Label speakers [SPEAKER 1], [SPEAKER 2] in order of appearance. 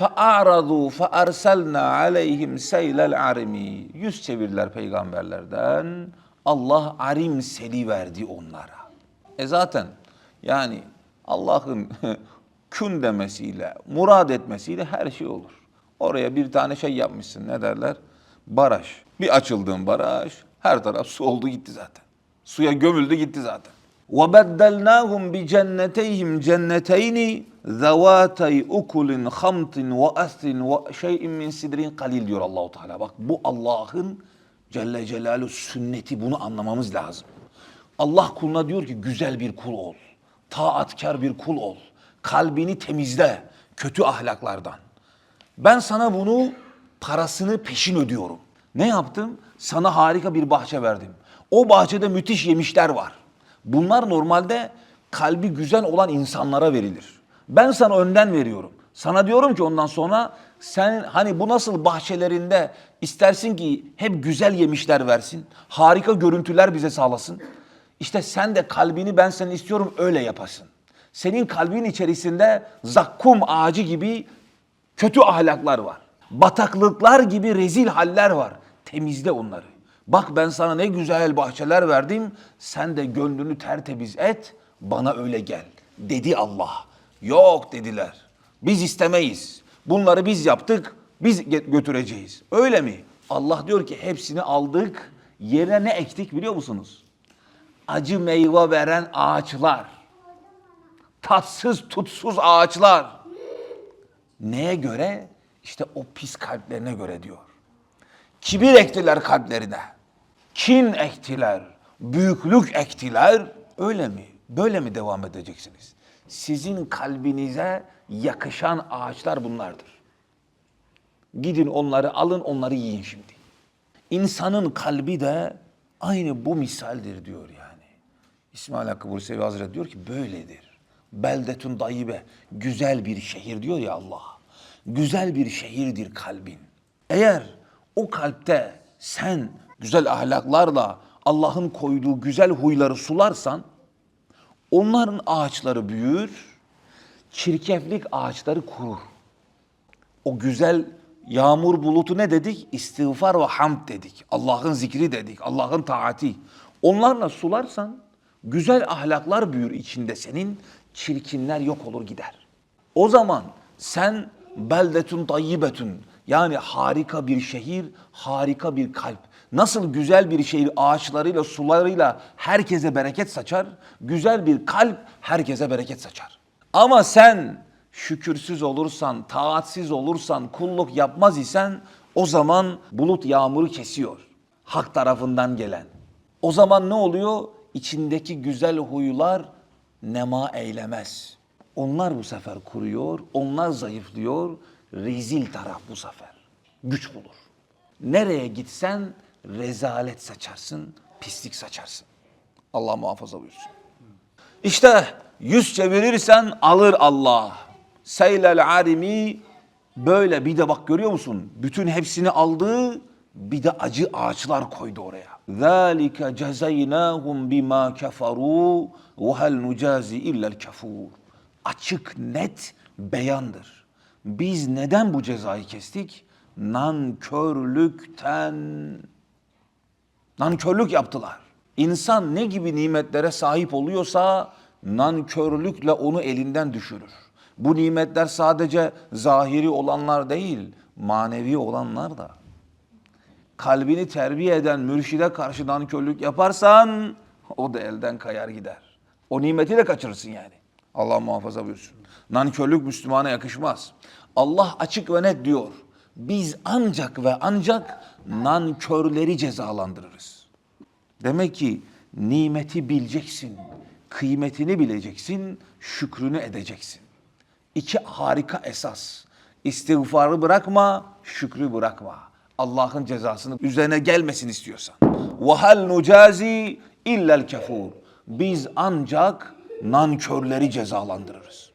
[SPEAKER 1] فَاَعْرَضُوا فَاَرْسَلْنَا عَلَيْهِمْ سَيْلَ الْعَرِمِ Yüz çevirdiler peygamberlerden. Allah arim seli verdi onlara. E zaten yani Allah'ın kün demesiyle, murad etmesiyle her şey olur. Oraya bir tane şey yapmışsın ne derler? Baraj. Bir açıldığın baraj her taraf su oldu gitti zaten. Suya gömüldü gitti zaten. وَبَدَّلْنَاهُمْ بِجَنَّتَيْهِمْ جَنَّتَيْنِ ذَوَاتَيْ اُكُلٍ خَمْتٍ وَأَسْلٍ وَشَيْءٍ مِّنْ سِدْرٍ kalil diyor Allahu Teala. Bak bu Allah'ın Celle Celaluhu sünneti bunu anlamamız lazım. Allah kuluna diyor ki güzel bir kul ol. Taatkar bir kul ol. Kalbini temizle kötü ahlaklardan. Ben sana bunu parasını peşin ödüyorum. Ne yaptım? Sana harika bir bahçe verdim. O bahçede müthiş yemişler var. Bunlar normalde kalbi güzel olan insanlara verilir. Ben sana önden veriyorum. Sana diyorum ki ondan sonra sen hani bu nasıl bahçelerinde istersin ki hep güzel yemişler versin. Harika görüntüler bize sağlasın. İşte sen de kalbini ben senin istiyorum öyle yapasın. Senin kalbin içerisinde zakkum ağacı gibi kötü ahlaklar var. Bataklıklar gibi rezil haller var. Temizle onları. Bak ben sana ne güzel bahçeler verdim. Sen de gönlünü tertemiz et. Bana öyle gel. Dedi Allah. Yok dediler. Biz istemeyiz. Bunları biz yaptık. Biz götüreceğiz. Öyle mi? Allah diyor ki hepsini aldık. Yerine ne ektik biliyor musunuz? Acı meyve veren ağaçlar. Tatsız tutsuz ağaçlar. Neye göre? İşte o pis kalplerine göre diyor. Kibir ektiler kalplerine. Kin ektiler. Büyüklük ektiler. Öyle mi? Böyle mi devam edeceksiniz? Sizin kalbinize yakışan ağaçlar bunlardır. Gidin onları alın, onları yiyin şimdi. İnsanın kalbi de aynı bu misaldir diyor yani. İsmail Hakkı Bursevi Hazretleri diyor ki böyledir. Beldetun dayibe, güzel bir şehir diyor ya Allah. Güzel bir şehirdir kalbin. Eğer o kalpte sen güzel ahlaklarla Allah'ın koyduğu güzel huyları sularsan onların ağaçları büyür, çirkeflik ağaçları kurur. O güzel yağmur bulutu ne dedik? İstiğfar ve hamd dedik. Allah'ın zikri dedik. Allah'ın taati. Onlarla sularsan güzel ahlaklar büyür içinde senin. Çirkinler yok olur gider. O zaman sen beldetun tayyibetun yani harika bir şehir, harika bir kalp. Nasıl güzel bir şehir ağaçlarıyla, sularıyla herkese bereket saçar, güzel bir kalp herkese bereket saçar. Ama sen şükürsüz olursan, taatsiz olursan, kulluk yapmaz isen o zaman bulut yağmuru kesiyor. Hak tarafından gelen. O zaman ne oluyor? İçindeki güzel huylar nema eylemez. Onlar bu sefer kuruyor, onlar zayıflıyor. Rezil taraf bu sefer. Güç bulur. Nereye gitsen rezalet saçarsın, pislik saçarsın. Allah muhafaza buyursun. İşte yüz çevirirsen alır Allah. Seylel arimi böyle bir de bak görüyor musun? Bütün hepsini aldı bir de acı ağaçlar koydu oraya. Cezaynahum bima keferu ve hel nucazi illel kafur. Açık net beyandır. Biz neden bu cezayı kestik? Nankörlükten Nankörlük yaptılar. İnsan ne gibi nimetlere sahip oluyorsa nankörlükle onu elinden düşürür. Bu nimetler sadece zahiri olanlar değil, manevi olanlar da. Kalbini terbiye eden mürşide karşı nankörlük yaparsan o da elden kayar gider. O nimeti de kaçırırsın yani. Allah muhafaza buyursun. Nankörlük Müslümana yakışmaz. Allah açık ve net diyor. Biz ancak ve ancak nankörleri cezalandırırız. Demek ki nimeti bileceksin, kıymetini bileceksin, şükrünü edeceksin. İki harika esas. İstiğfarı bırakma, şükrü bırakma. Allah'ın cezasını üzerine gelmesin istiyorsan. وَهَلْ نُجَازِي اِلَّا الْكَفُورِ Biz ancak nankörleri cezalandırırız.